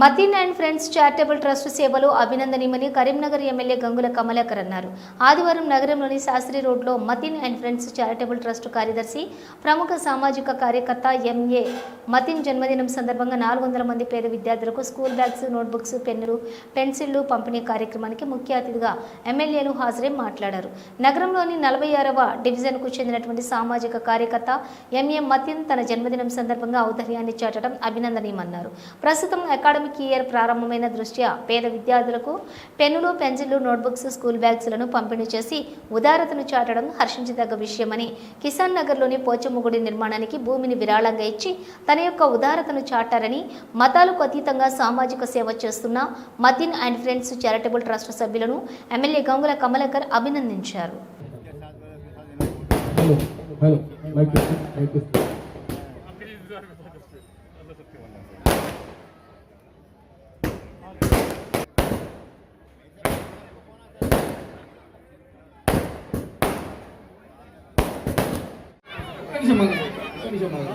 Matin and friends charitable trust సేవలు అభినందనీయమని Karimnagar MLA Gangula Kamalakar అన్నారు. ఆదివారం నగరంలోని శాస్త్రి రోడ్లో Matin and friends charitable trust కార్యదర్శి ప్రముఖ సామాజిక కార్యకర్త ఎంఏ మతిన్ జన్మదినం సందర్భంగా నాలుగు వందల మంది పేద విద్యార్థులకు స్కూల్ బ్యాగ్స్ నోట్బుక్స్ పెన్నులు పెన్సిళ్ళు పంపిణీ కార్యక్రమానికి ముఖ్య అతిథిగా ఎమ్మెల్యేలు హాజరై మాట్లాడారు. నగరంలోని నలభై ఆరవ డివిజన్కు చెందినటువంటి సామాజిక కార్యకర్త ఎంఏ మతిన్ తన జన్మదినం సందర్భంగా ఔదార్యాన్ని చాటడం అభినందనీయమన్నారు. ప్రస్తుతం అకాడమీ అకాడమిక్ ఇయర్ ప్రారంభమైన దృష్ట్యా పేద విద్యార్థులకు పెన్నులు పెన్సిళ్ళు నోట్బుక్స్ స్కూల్ బ్యాగ్స్లను పంపిణీ చేసి ఉదారతను చాటడం హర్షించదగ్గ విషయమని కిసాన్ నగర్లోని పోచమ్మ నిర్మాణానికి భూమిని విరాళంగా ఇచ్చి తన యొక్క ఉదారతను చాటారని మతాలకు అతీతంగా సామాజిక సేవ చేస్తున్న Matin and friends charitable trust సభ్యులను ఎమ్మెల్యే గంగుల కమలాకర్ అభినందించారు. Hello hello mike test mike test నిమిషం ఆగండి. ఒక్క నిమిషం ఆగండి.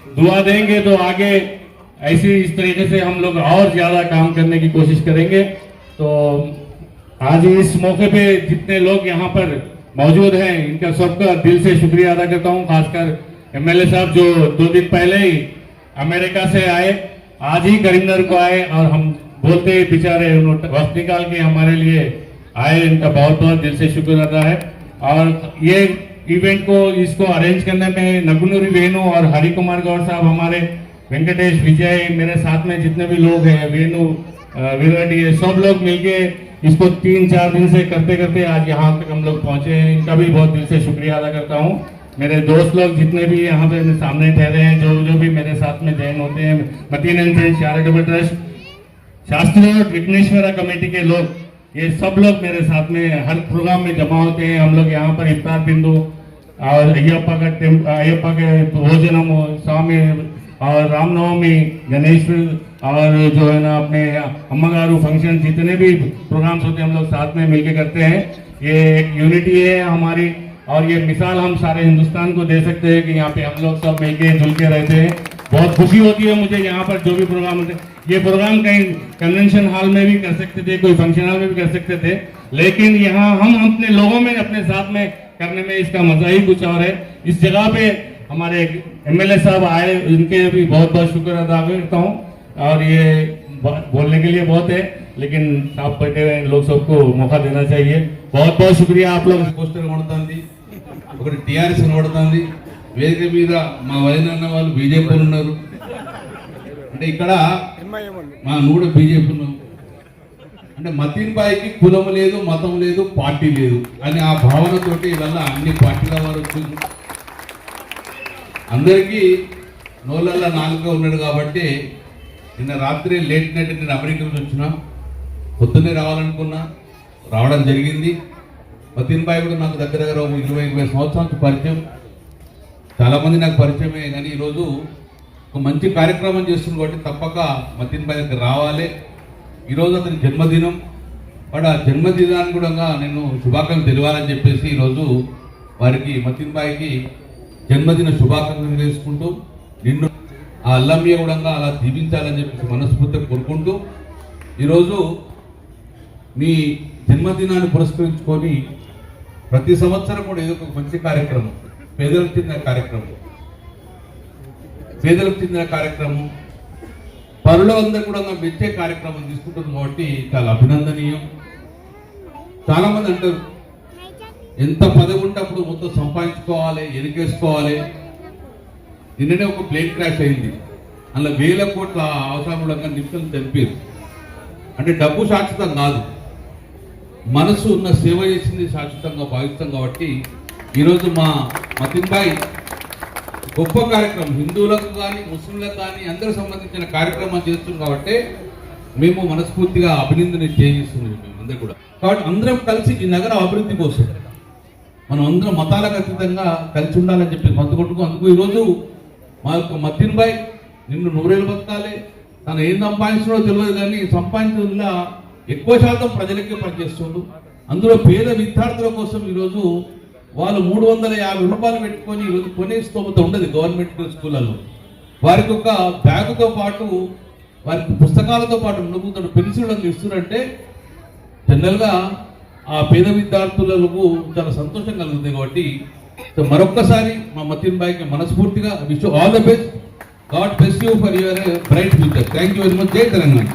दुआ देंगे तो आगे ऐसी इस तरीके से हम लोग और ज़्यादा काम करने की कोशिश करेंगे। तो आज इस मौके पे जितने लोग यहाँ पर मौजूद हैं, इनका सबका दिल से शुक्रिया अदा करता हूँ, खासकर एमएलए साहब जो दो दिन पहले ही अमेरिका से आए, आज ही करीमनगर को आए और हम बोलते ही, बेचारे, उन्होंने वक्त निकाल के हमारे लिए आए, इनका बहुत बहुत दिल से शुक्र अदा है। और ये इवेंट को इसको अरेंज करने में नगुनूरी वेणु और हरि कुमार गौर साहब हमारे वेंकटेश विजय, मेरे साथ में जितने भी लोग हैं, वेणु विराट, ये सब लोग मिलके इसको तीन चार दिन से करते करते आज यहाँ तक हम लोग पहुँचे हैं। इनका भी बहुत दिल से शुक्रिया अदा करता हूँ। मेरे दोस्त लोग जितने भी यहाँ पे सामने ठहरे हैं, जो जो भी मेरे साथ में जैन होते हैं मतीन फ्रेंड्स ट्रस्ट, शास्त्री और विघ्नेश्वरा कमेटी के लोग ये सब लोग मेरे साथ में, हर प्रोग्राम में जमा होते हैं। हम लोग यहाँ पर इफ्तार बिंदु और अयप्पा का अयप्पा के भोजनम, स्वामी और रामनवमी, गणेश और जो है ना अपने अम्मागारू फ़ंक्शन जितने भी प्रोग्राम्स होते हैं, हम लोग साथ में मिलके करते हैं। ये एक यूनिटी है हमारी और ये मिसाल हम सारे हिंदुस्तान को दे सकते हैं कि यहाँ पे हम लोग सब मिलके जुल के रहते हैं। बहुत खुशी होती है मुझे यहाँ पर जो भी प्रोग्राम होते ये प्रोग्राम कहीं कन्वेंशन हॉल में भी कर सकते थे, कोई फ़ंक्शन हॉल में भी कर सकते थे। लेकिन यहाँ हम अपने लोगों में, अपने साथ में करने में इसका मज़ा ही कुछ और है। इस जगह पे हमारे एमएलए साहब आए, उनके भी बहुत बहुत शुक्र अदा करता हूँ। और ये बोलने के लिए बहुत है, लेकिन आप बैठे हुए लोग सबको मौका देना चाहिए। बहुत बहुत शुक्रिया आप लोग पोस्टर टीआरएस వేదిక మీద మా వదిన అన్న వాళ్ళు బీజేపీ ఉన్నారు. అంటే ఇక్కడ మా నూడ బీజేపీ ఉన్నాం. అంటే మతీన్ బాయికి కులం లేదు మతం లేదు పార్టీ లేదు అని ఆ భావనతోటి వల్ల అన్ని పార్టీల వారు వచ్చింది అందరికీ నోళ్ళల్లో నాలుగుగా ఉన్నాడు కాబట్టి నిన్న రాత్రి లేట్ నైట్ నేను అమెరికా నుంచి వచ్చిన. పొద్దున్నే రావాలనుకున్నా రావడం జరిగింది. మతీన్ బాయ్ కూడా నాకు దగ్గర దగ్గర ఒక ఇరవై ఇరవై సంవత్సరాలకు పరిచయం. చాలామంది నాకు పరిచయమే కానీ ఈరోజు ఒక మంచి కార్యక్రమం చేస్తుంది కాబట్టి తప్పక మతిన్ బాయ్ దగ్గర రావాలి. ఈరోజు అతని జన్మదినం. వాడు ఆ జన్మదినాన్ని కూడా నేను శుభాకాంక్షలు తెలియాలని చెప్పేసి ఈరోజు వారికి మతిన్ బాయ్కి జన్మదిన శుభాకాంక్షలు తెలుసుకుంటూ నిన్ను ఆ అల్లమ్య కూడా అలా దీవించాలని చెప్పేసి మనస్ఫూర్తిగా కోరుకుంటూ ఈరోజు మీ జన్మదినాన్ని పురస్కరించుకొని ప్రతి సంవత్సరం కూడా ఏదో ఒక మంచి కార్యక్రమం. పేదలకు చెందిన కార్యక్రమం. పేదలకు చెందిన కార్యక్రమం. పనులు అందరూ కూడా మెచ్చే కార్యక్రమం తీసుకుంటుంది కాబట్టి చాలా అభినందనీయం. చాలా మంది అంటారు ఎంత పదవి ఉంటే అప్పుడు మొత్తం సంపాదించుకోవాలి ఎనికేసుకోవాలి నిన్ననే ఒక ప్లేన్ క్రాష్ అయింది. అందులో వేల కోట్ల అవసరంగా నిపుణులు తెలిపారు అంటే డబ్బు శాశ్వతం కాదు. మనసు ఉన్న సేవ చేసింది శాశ్వతంగా భావిస్తాం కాబట్టి ఈరోజు మా మతిన్ గొప్ప కార్యక్రమం. హిందువులకు కానీ ముస్లింలకు కానీ అందరికి సంబంధించిన కార్యక్రమం చేస్తున్నాం కాబట్టి మేము మనస్ఫూర్తిగా అభినందన చేయిస్తున్నాం మేము అందరూ కూడా. కాబట్టి అందరం కలిసి ఈ నగరం అభివృద్ధి కోసం మనం అందరం మతాలకు అతీతంగా కలిసి ఉండాలని చెప్పి మందు అందుకు ఈరోజు మా యొక్క మతిన్ నిన్ను నూరేళ్ళు బతకాలి. తను ఏం సంపాదించడో తెలియదు కానీ సంపాదించడంలో ఎక్కువ శాతం ప్రజలకే పనిచేస్తుండు. అందులో పేద విద్యార్థుల కోసం ఈరోజు వాళ్ళు మూడు వందల యాభై రూపాయలు పెట్టుకొని ఈరోజు కొనే స్తోమత ఉండదు గవర్నమెంట్ స్కూళ్ళలో వారికి ఒక బ్యాగుతో పాటు వారికి పుస్తకాలతో పాటు నవ్వుతాడు పెన్సిల్ ఇస్తున్నారంటే జనరల్గా ఆ పేద విద్యార్థులకు చాలా సంతోషం కలుగుతుంది కాబట్టి సో మరొక్కసారి మా మతిన్ బాయ్కి మనస్ఫూర్తిగా wish all the best. God best you for your bright future. Thank you very much. జై తెలంగాణ.